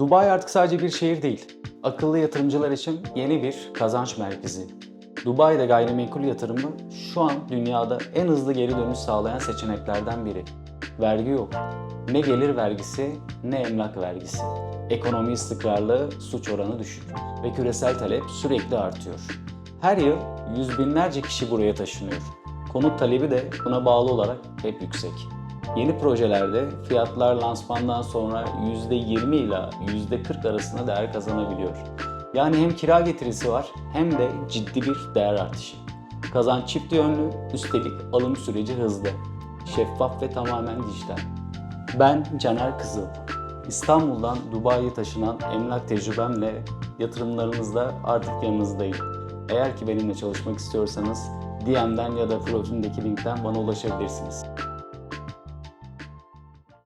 Dubai artık sadece bir şehir değil. Akıllı yatırımcılar için yeni bir kazanç merkezi. Dubai'de gayrimenkul yatırımı şu an dünyada en hızlı geri dönüş sağlayan seçeneklerden biri. Vergi yok. Ne gelir vergisi ne emlak vergisi. Ekonomi istikrarlı, suç oranı düşük ve küresel talep sürekli artıyor. Her yıl yüz binlerce kişi buraya taşınıyor. Konut talebi de buna bağlı olarak hep yüksek. Yeni projelerde fiyatlar lansmandan sonra %20 ila %40 arasında değer kazanabiliyor. Yani hem kira getirisi var hem de ciddi bir değer artışı. Kazanç çift yönlü, üstelik alım süreci hızlı. Şeffaf ve tamamen dijital. Ben Caner Kızıl. İstanbul'dan Dubai'ye taşınan emlak tecrübemle yatırımlarınızda artık yanınızdayım. Eğer ki benimle çalışmak istiyorsanız DM'den ya da profilimdeki linkten bana ulaşabilirsiniz.